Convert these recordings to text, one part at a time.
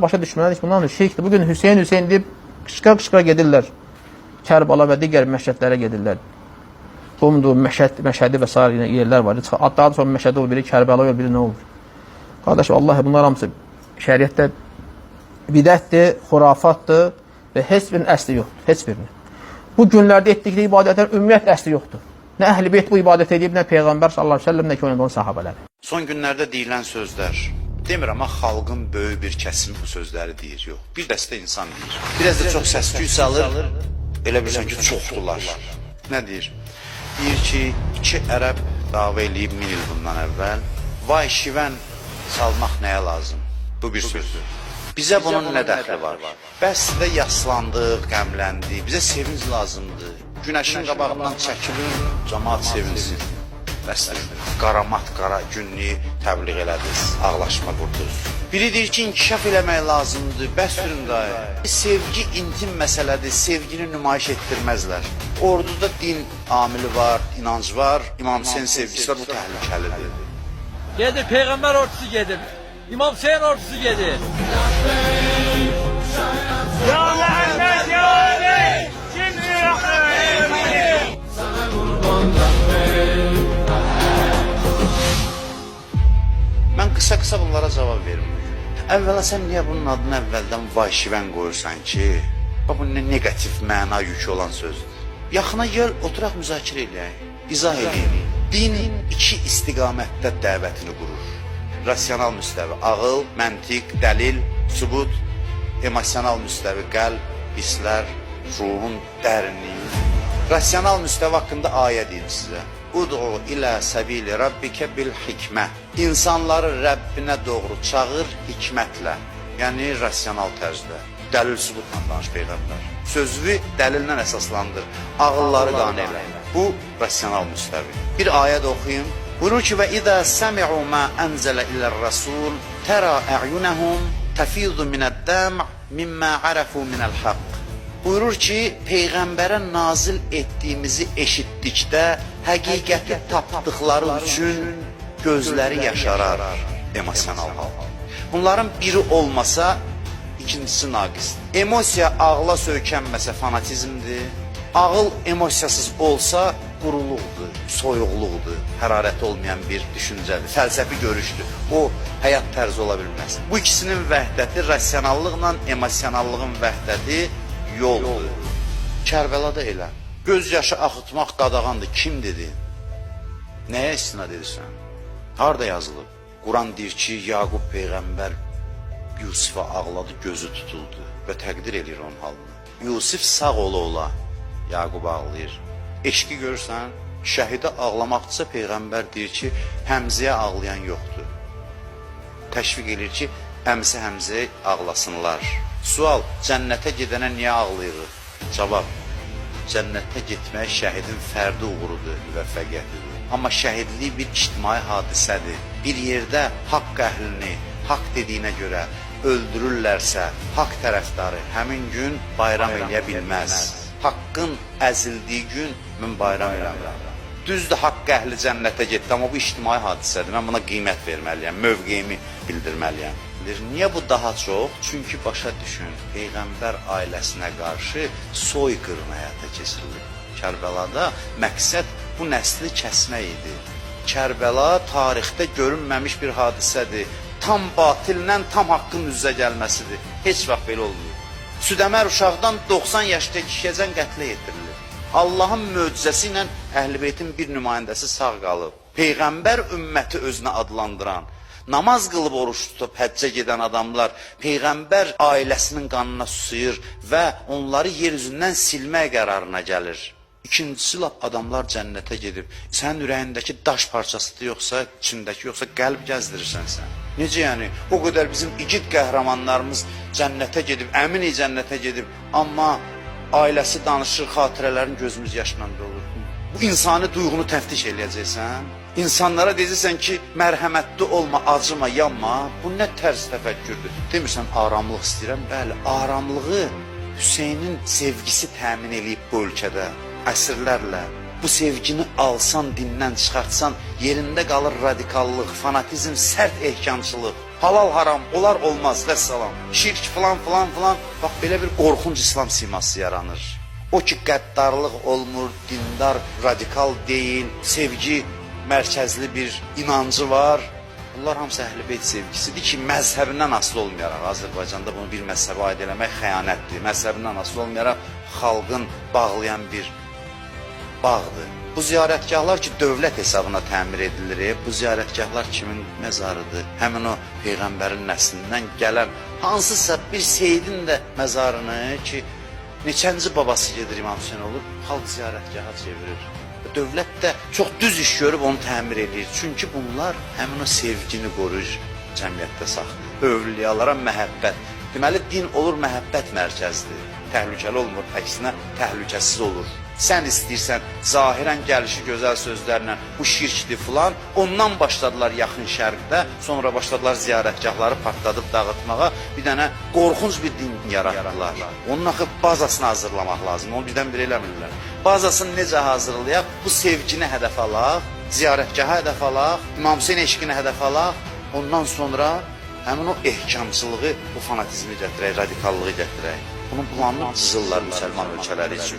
başa düşməlidir ki, bunlar şeyxdir. Bugün Hüseyin Hüseyin deyib qışqa-qışqa gedirlər. Kərbala və digər məşədlərə gedirlər. Qumdur, Məşəd, Məşədi və s. yerlər var. Adları sonra Məşədi olur, biri Kərbəla olur, biri nə olur? Qardaş, vallahi bunlar hamısı şəriətdə bidətdir, xurafatdır və heç birinin əsli yoxdur, heç birinin. Bu günlərdə etdikləri ibadətlərin ümumiyyətlə əsli yoxdur. Nə əhl-i bu ibadət edib, nə Peyğəmbər sallallahu əleyhi və səlləm, nə ki onun sahabələri. Son günlərdə deyilən sözlər. Demirəm, amma xalqın böyük bir kəsimi bu sözləri deyir, yox. Bir dəstə insan deyir. Biraz da çox səs-küy salır, elə bilirsən ki, çoxdular. Nə deyir? Deyir ki, iki ərəb dava eləyib min il bundan əvvəl. Vay şivən salmaq nəyə lazım? Bu bir sözdür. Bizə bunun nə dəxli var? Bəs də yaslandıq, qəmləndik, bizə sevinc lazımdır. Günəşin qabağından çəkilin, cəmaat sevinsin. Bəsdir. Qaramat qara günlüyü təbliğ elədiniz, ağlaşma qurdunuz. Biri deyir ki, inkişaf eləmək lazımdır. Bəsdirin dayı. Sevgi intim məsələdir. Sevgini nümayiş etdirməzlər. Orduda din amili var, inanc var, İmam Hüseyin sevgisi var, bu təhlükəlidir. Gedir peygamber ordusu gedir. İmam Hüseyin ordusu gedir. Qısa-qısa bunlara cavab verim. Əvvəla sən niyə bunun adını əvvəldən vay şivən qoyursan ki? Bu nə neqativ məna yükü olan sözdür. Yaxına gəl, oturaq müzakirə eləyək. İzah edeyim. Din iki istiqamətdə dəvətini qurur. Rasional müstəvi, ağıl, məntiq, dəlil, sübut, emosional müstəvi, qəlb, hisslər, ruhun dərinliyi. Rasional müstəvi haqqında ayə deyim sizə. Ud'u ilə səbili rabbikə bil hikmə. İnsanları Rəbbinə doğru çağır hikmətlə. Yəni rasional tərzdə. Dəlil sübutla danış peyğəmbər. Sözünü dəlillə əsaslandır. Ağılları qane elə. Bu rasional müstəvi. Bir ayə də oxuyum. Buyurur ki, və idə səmi'u mə ənzələ illər-rəsul tərə ə'yunəhum təfizu minəd-dəm mimmə ərəfu minəl-haqq. Buyurur ki, Peyğəmbərə nazil etdiyimizi eşitdikdə həqiqəti tapdıqları üçün gözləri yaşarar, emosional hal. Bunların biri olmasa, ikincisi naqisdir. Emosiya ağla söykənməsə fanatizmdir. Ağıl emosiyasız olsa quruluqdur, soyuqluqdur, hərarəti olmayan bir düşüncədir, fəlsəfi görüşdür. O həyat tərzi ola bilməz. Bu ikisinin vəhdəti rasionallıqla emosionallığın vəhdəti yoldur. Kərbəlada elə. Göz yaşı axıtmaq qadağandır. Kim dedi? Nəyə istinad edirsən? Harda yazılıb? Quran deyir ki, Yaqub peyğəmbər Yusifa ağladı, gözü tutuldu və təqdir eləyir onun halını. Yusif sağ ola ola Yaqub ağlayır. Eşqi görürsən, şəhidə ağlamaqdırsa peyğəmbər deyir ki, Həmzəyə ağlayan yoxdur. Təşviq eləyir ki, əmsi Həmzəyə ağlasınlar. Sual, cənnətə gedənə niyə ağlayırıq? Cavab, cənnətə getmək şəhidin fərdi uğurudur, müvəffəqiyyətidir. Amma şəhidlik bir ictimai hadisədir. Bir yerdə haqq əhlini, haqq dediyinə görə öldürürlərsə, haqq tərəfdarı həmin gün bayram eləyə bilməz. Haqqın əzildiyi gün mən bayram eləmirəm. Düzdür, haqq əhli cənnətə getdi, amma bu ictimai hadisədir. Mən buna qiymət verməliyəm, mövqeyimi bildirməliyəm. Bilir, Niyə bu daha çox? Çünki başa düşün, Peyğəmbər ailəsinə qarşı soyqırım həyata keçirilir. Kərbəlada məqsəd bu nəsli kəsmək idi. Kərbəla tarixdə görünməmiş bir hadisədir. Tam batillə tam haqqın üzə gəlməsidir. Heç vaxt belə olmuyor. Südəmər uşaqdan 90 yaşda kişiyəcən qətlə yetirilir. Allahın möcüzəsi ilə Əhlibeytin bir nümayəndəsi sağ qalıb. Peyğəmbər ümməti özünə adlandıran, namaz qılıb oruç tutub həccə gedən adamlar Peyğəmbər ailəsinin qanına susuyur və onları yer üzündən silmək qərarına gəlir. İkincisi lap adamlar cənnətə gedib, sənin ürəyindəki daş parçasıdır yoxsa, içindəki yoxsa qəlb gəzdirirsən sən. Necə yəni? O qədər bizim igid qəhrəmanlarımız cənnətə gedib, əminik cənnətə gedib, amma ailəsi danışır, xatirələrin gözümüz yaşla dolur. Bu insani duyğunu təftiş eləyəcəksən. İnsanlara deyirsən ki, mərhəmətli olma, acıma, yanma. Bu nə tərz təfəkkürdür? Demirsən aramlıq istəyirəm? Bəli, aramlığı Hüseynin sevgisi təmin eləyib bu ölkədə əsrlərlə. Bu sevgini alsan, dindən çıxartsan, yerində qalır radikallıq, fanatizm, sərt ehkamçılıq. Halal haram, onlar olmaz və salam. Şirk falan filan filan. Bax belə bir qorxunc İslam siması yaranır. O ki qəddarlıq olmur, dindar, radikal deyil, sevgi mərkəzli bir inancı var. Bunlar hamısı əhl-i beyt sevgisidir ki, məzhəbindən asılı olmayaraq Azərbaycanda bunu bir məzhəbə aid eləmək xəyanətdir. Məzhəbindən asılı olmayaraq xalqın bağlayan bir bağdır. Bu ziyarətgahlar ki, dövlət hesabına təmir edilir. Bu ziyarətgahlar kimin məzarıdır? Həmin o peyğəmbərin nəslindən gələn hansısa bir seyidin də məzarını ki, neçənci babası gedir İmam Hüseyn olur, xalq ziyarətgaha çevirir. Dövlət də çox düz iş görüb onu təmir edir. Çünki bunlar həmin o sevgini qoruyur, cəmiyyətdə saxlayır. Övliyalara məhəbbət. Deməli din olur məhəbbət mərkəzlidir. Təhlükəli olmur, əksinə təhlükəsiz olur. Sən istəyirsən zahirən gəlişi gözəl sözlərlə bu şirkdir filan, ondan başladılar yaxın şərqdə, sonra başladılar ziyarətgahları partladıb dağıtmağa, bir dənə qorxunc bir din yaratdılar. Onun axı bazasını hazırlamaq lazım. Onu birdən-birə eləmirlər. Bazasını necə hazırlayaq? Bu sevgini hədəf alaq, ziyarətgaha hədəf alaq, İmam Hüseyn eşqini hədəf alaq. Ondan sonra həmin o ehkamçılığı, bu fanatizmi gətirək, radikallığı gətirək. Bunun planını cızırlar müsəlman ölkələri üçün.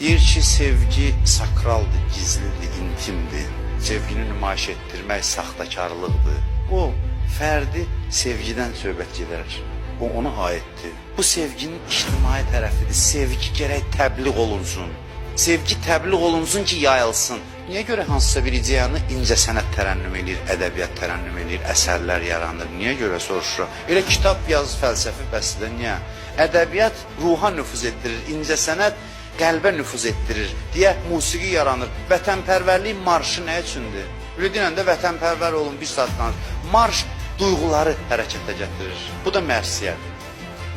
Deyir ki, sevgi sakraldır, gizlidir, intimdir. Sevgini nümayiş etdirmək saxtakarlıqdır. O fərdi sevgidən söhbət gedər. O ona aiddir. Bu sevginin ictimai tərəfidir. Sevgi gərək təbliğ olunsun. Sevgi təbliğ olunsun ki, yayılsın. Niyə görə hansısa bir ideyanı incəsənət tərənnüm eləyir, ədəbiyyat tərənnüm eləyir, əsərlər yaranır? Niyə görə soruşuram? Elə kitab yaz, fəlsəfi bəsdə niyə? Ədəbiyyat ruha nüfuz etdirir, incəsənət qəlbə nüfuz etdirir deyə musiqi yaranır. Vətənpərvərlik marşı nə üçündür? Belə deyəndə vətənpərvər olun bir saatdan. Marş duyğuları hərəkətə gətirir. Bu da mərsiyədir.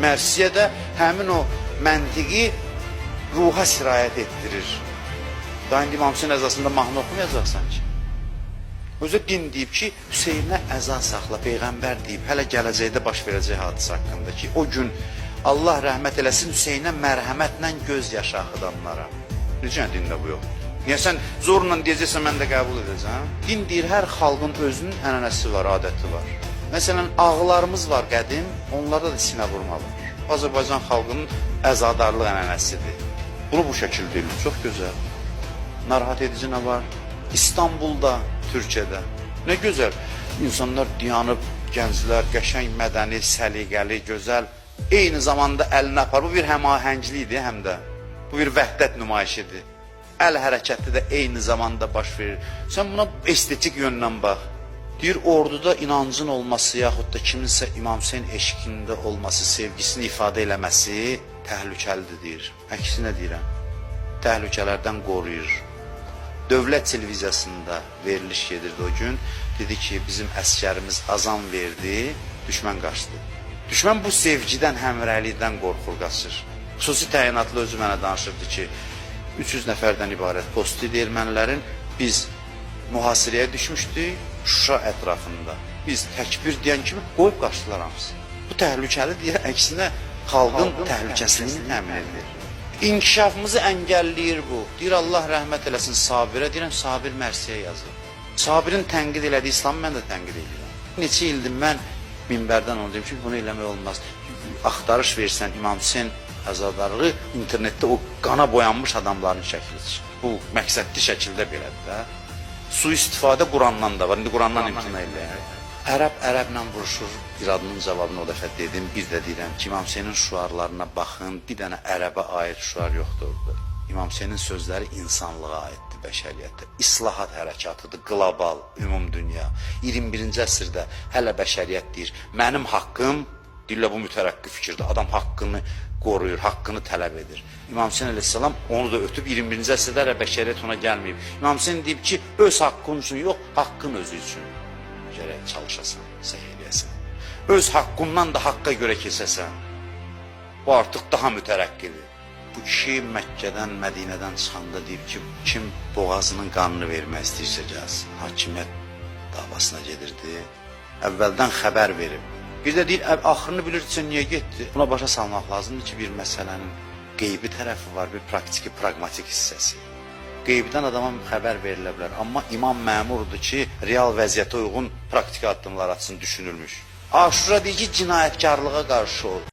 Mərsiyə də həmin o məntiqi ruha sirayət etdirir. Daha indi İmam Hüseyin əzasında mahnı oxumayacaqsan ki. Özü din deyib ki, Hüseynə əza saxla, Peyğəmbər deyib, hələ gələcəkdə baş verəcək hadisə haqqında ki, o gün Allah rəhmət eləsin Hüseynə mərhəmətlə göz yaşı axıdanlara. Necə dində bu yox? Niyə sən zorla deyəcəksən mən də qəbul edəcəm? Din deyir hər xalqın özünün ənənəsi var, adəti var. Məsələn, ağlarımız var qədim, onlarda da sinə vurma var. Azərbaycan xalqının əzadarlıq ənənəsidir. Bunu bu şəkildə deyil, çox gözəl. Narahat edici nə var? İstanbulda, Türkiyədə. Nə gözəl. İnsanlar dayanıb, gənclər, qəşəng, mədəni, səliqəli, gözəl. Eyni zamanda əlinə apar. Bu bir həmahənglikdir həm də. Bu bir vəhdət nümayişidir. Əl hərəkəti də eyni zamanda baş verir. Sən buna estetik yöndən bax. Deyir orduda inancın olması yaxud da kiminsə İmam Hüseyn eşqində olması, sevgisini ifadə eləməsi təhlükəlidir deyir. Əksinə deyirəm. Təhlükələrdən qoruyur. Dövlət televiziyasında veriliş gedirdi o gün. Dedi ki, bizim əskərimiz azan verdi, düşmən qaçdı. Düşmən bu sevgidən, həmrəylikdən qorxur, qaçır. Xüsusi təyinatlı özü mənə danışırdı ki, 300 nəfərdən ibarət post idi ermənilərin. Biz mühasirəyə düşmüşdük Şuşa ətrafında. Biz təkbir deyən kimi qoyub qaçdılar hamısı. Bu təhlükəli deyə əksinə xalqın təhlükəsizliyini təmin edir. İnkişafımızı əngəlləyir bu. Deyir Allah rəhmət eləsin Sabirə. Deyirəm Sabir Mərsiyə yazır. Sabirin tənqid elədiyi İslamı mən də tənqid edirəm. Neçə ildir mən minbərdən onu deyim ki, bunu eləmək olmaz. Axtarış versən İmam Hüseyn əzadarlığı internetdə o qana boyanmış adamların şəklidir. Bu məqsədli şəkildə belədir də. Sui-istifadə Qurandan da var. İndi Qurandan imtina eləyək. Ərəb ərəblə vuruşur. İradının cavabını o dəfə dedim. Bir də deyirəm ki, İmam Hüseynin şüarlarına baxın. Bir dənə ərəbə aid şüar yoxdur orada. İmam Hüseynin sözləri insanlığa aiddir, bəşəriyyətə. İslahat hərəkatıdır, qlobal, ümum dünya. 21-ci əsrdə hələ bəşəriyyət deyir, mənim haqqım Dillə bu mütərəqqi fikirdir. Adam haqqını qoruyur, haqqını tələb edir. İmam Hüseyn əleyhissalam onu da ötüb 21-ci əsrdə hələ bəşəriyyət ona gəlməyib. İmam Hüseyn deyib ki, öz haqqın üçün yox, haqqın özü üçün gərək çalışasan, səhy eləyəsən. Öz haqqından da haqqa görə keçəsən. Bu artıq daha mütərəqqidir. Bu kişi Məkkədən, Mədinədən çıxanda deyib ki, kim boğazının qanını vermək istəyirsə gəlsin. Hakimiyyət davasına gedirdi. Əvvəldən xəbər verib. Bir də deyir, "Əb, axırını bilirsə niyə getdi? Buna başa salmaq lazımdır ki, bir məsələnin qeybi tərəfi var, bir praktiki, praqmatik hissəsi. Qeybdən adama xəbər verilə bilər, amma imam məmurdur ki, real vəziyyətə uyğun praktiki addımlar atsın düşünülmüş. Aşura deyir ki, cinayətkarlığa qarşı ol.